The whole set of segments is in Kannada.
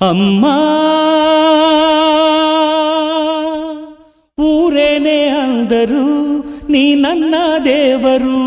ಅಮ್ಮ ಊರೇನೆ ಅಂದರು ನೀ ನನ್ನ ದೇವರು.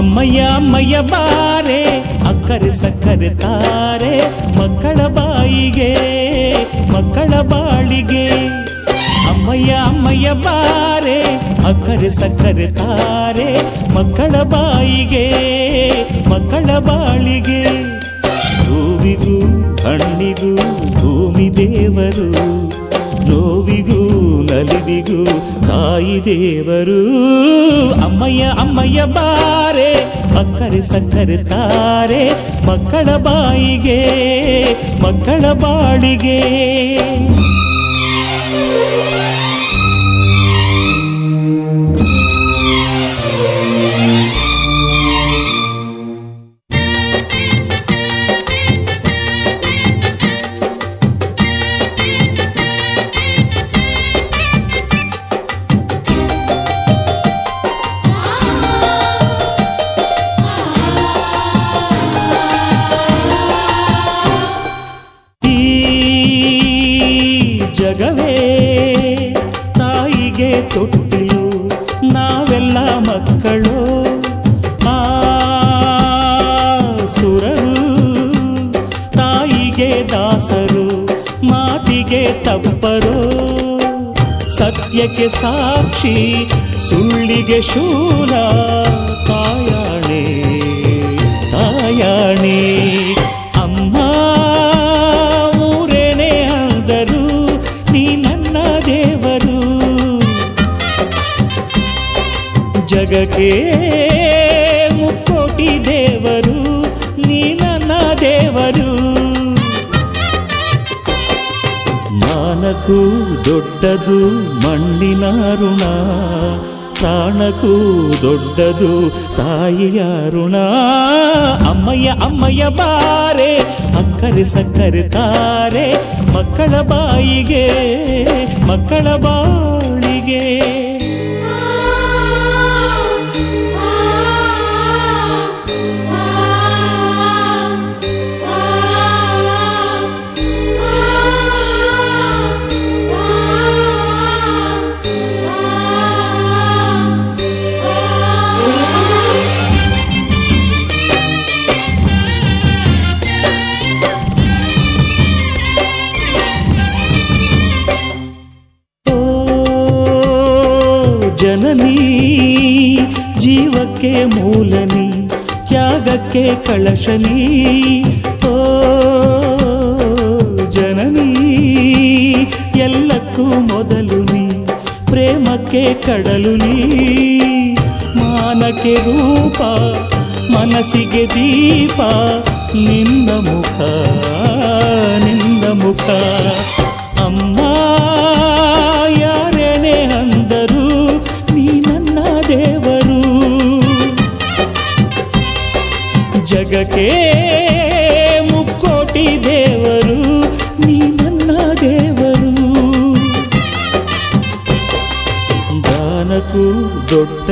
ಅಮ್ಮಯ್ಯ ಅಮ್ಮಯ್ಯ ಬಾರೆ, ಅಕ್ಕರೆ, ಸಕ್ಕರೆ ತಾರೆ, ಮಕ್ಕಳ ಬಾಯಿಗೆ, ಮಕ್ಕಳ ಬಾಳಿಗೆ. ಅಮ್ಮಯ್ಯ ಅಮ್ಮಯ್ಯ ಬಾರೆ, ಅಕ್ಕರೆ, ಸಕ್ಕರೆ ತಾರೆ, ಮಕ್ಕಳ ಬಾಯಿಗೆ, ಮಕ್ಕಳ ಬಾಳಿಗೆ. ಹೂವಿಗೂ ಹಣ್ಣಿಗೂ ಭೂಮಿ ದೇವರು ನೋವಿಗೂ ನಲಿವಿಗೂ ತಾಯಿ ದೇವರು. ಅಮ್ಮಯ್ಯ ಅಮ್ಮಯ್ಯ ಬಾರೆ ಅಕ್ಕರೆ ಸಕ್ಕರೆ ತಾರೆ ಮಕ್ಕಳ ಬಾಯಿಗೆ ಮಕ್ಕಳ ಬಾಳಿಗೆ. ತೊಟ್ಟಿಲು ನಾವೆಲ್ಲ ಮಕ್ಕಳು. ಆ ಸುರರು ತಾಯಿಗೆ ದಾಸರು ಮಾತಿಗೆ ತಪ್ಪರು. ಸತ್ಯಕ್ಕೆ ಸಾಕ್ಷಿ ಸುಳ್ಳಿಗೆ ಶೂಲ ತಾಯಾಣೆ ಜಗಕ್ಕೆ ಮುಕ್ಕೋಟಿ ದೇವರು, ನೀ ನನ್ನ ದೇವರು. ನಾನಕು ದೊಡ್ಡದು ಮಣ್ಣಿನ ಋಣ, ಪ್ರಾಣಕ್ಕೂ ದೊಡ್ಡದು ತಾಯಿಯ ಋಣ. ಅಮ್ಮಯ್ಯ ಅಮ್ಮಯ್ಯ ಬಾರೆ, ಅಕ್ಕರೆ ಸಕ್ಕರೆ ತಾರೆ, ಮಕ್ಕಳ ಬಾಯಿಗೆ, ಮಕ್ಕಳ ಬಾಳಿಗೆ. ಮೂಲನಿ ತ್ಯಾಗಕ್ಕೆ ಕಳಶನಿ ಓ ಜನನಿ ಎಲ್ಲಕ್ಕೂ ಮೊದಲು ನೀ ಪ್ರೇಮಕ್ಕೆ ಕಡಲು ನೀ ಮಾನಕ್ಕೆ ರೂಪ ಮನಸ್ಸಿಗೆ ದೀಪ ನಿನ್ನ ಮುಖ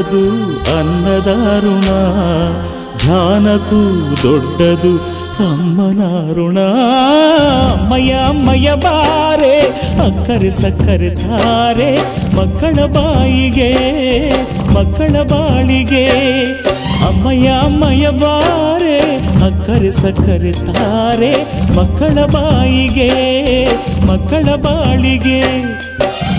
ದೊಡ್ಡದು ಅನ್ನದಾರುಣ ಧ್ಯಾನಕ್ಕೂ ದೊಡ್ಡದು ಅಮ್ಮನಾರುಣ ಅಮ್ಮಯ ಅಮ್ಮಯ ಬಾರೆ, ಅಕ್ಕರೆ ಸಕ್ಕರೆ ತಾರೆ ಮಕ್ಕಳ ಬಾಯಿಗೆ, ಮಕ್ಕಳ ಬಾಳಿಗೆ. ಅಮ್ಮಯ ಅಮ್ಮಯ ಬಾರೆ, ಅಕ್ಕರೆ ಸಕ್ಕರೆ ತಾರೆ ಮಕ್ಕಳ ಬಾಯಿಗೆ, ಮಕ್ಕಳ ಬಾಳಿಗೆ.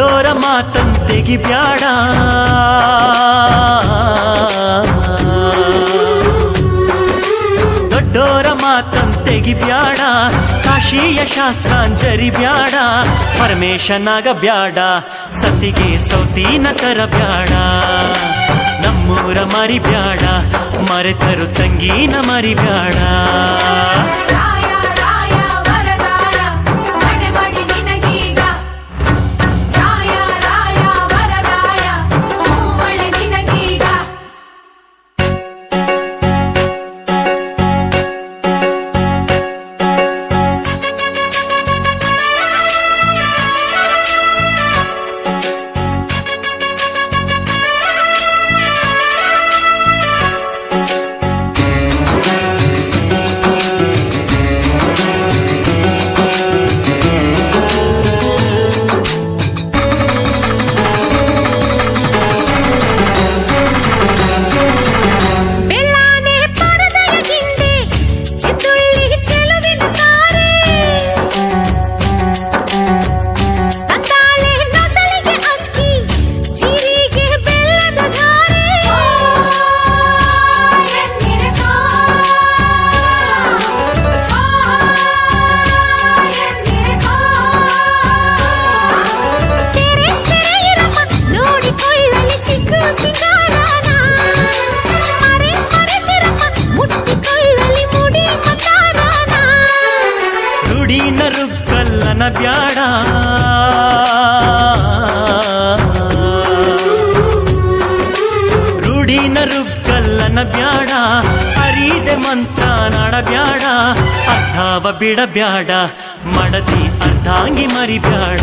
ದೋರ ಮಾತನ್ ಬ್ಯಾಡ ದೊಡ್ಡೋರ ಮಾತಂತೆಗಿ ಬ್ಯಾಡ ಕಾಶಿಯ ಶಾಸ್ತ್ರಾಂಜರಿ ಬ್ಯಾಡ. ಪರಮೇಶನಾಗ ಬ್ಯಾಡ ಸತಿಗೆ ಸೌತಿನ ತರ ಬ್ಯಾಡ ನಮ್ಮೂರ ಮರಿ ಬ್ಯಾಡ ಮರೆತರು ತಂಗೀನ ಮರಿ ಬ್ಯಾಡ ಬಿಡಬ್ಯಾಡ ಮಡದಿ ಅರ್ಧಾಂಗಿ ಮರಿಬ್ಯಾಡ.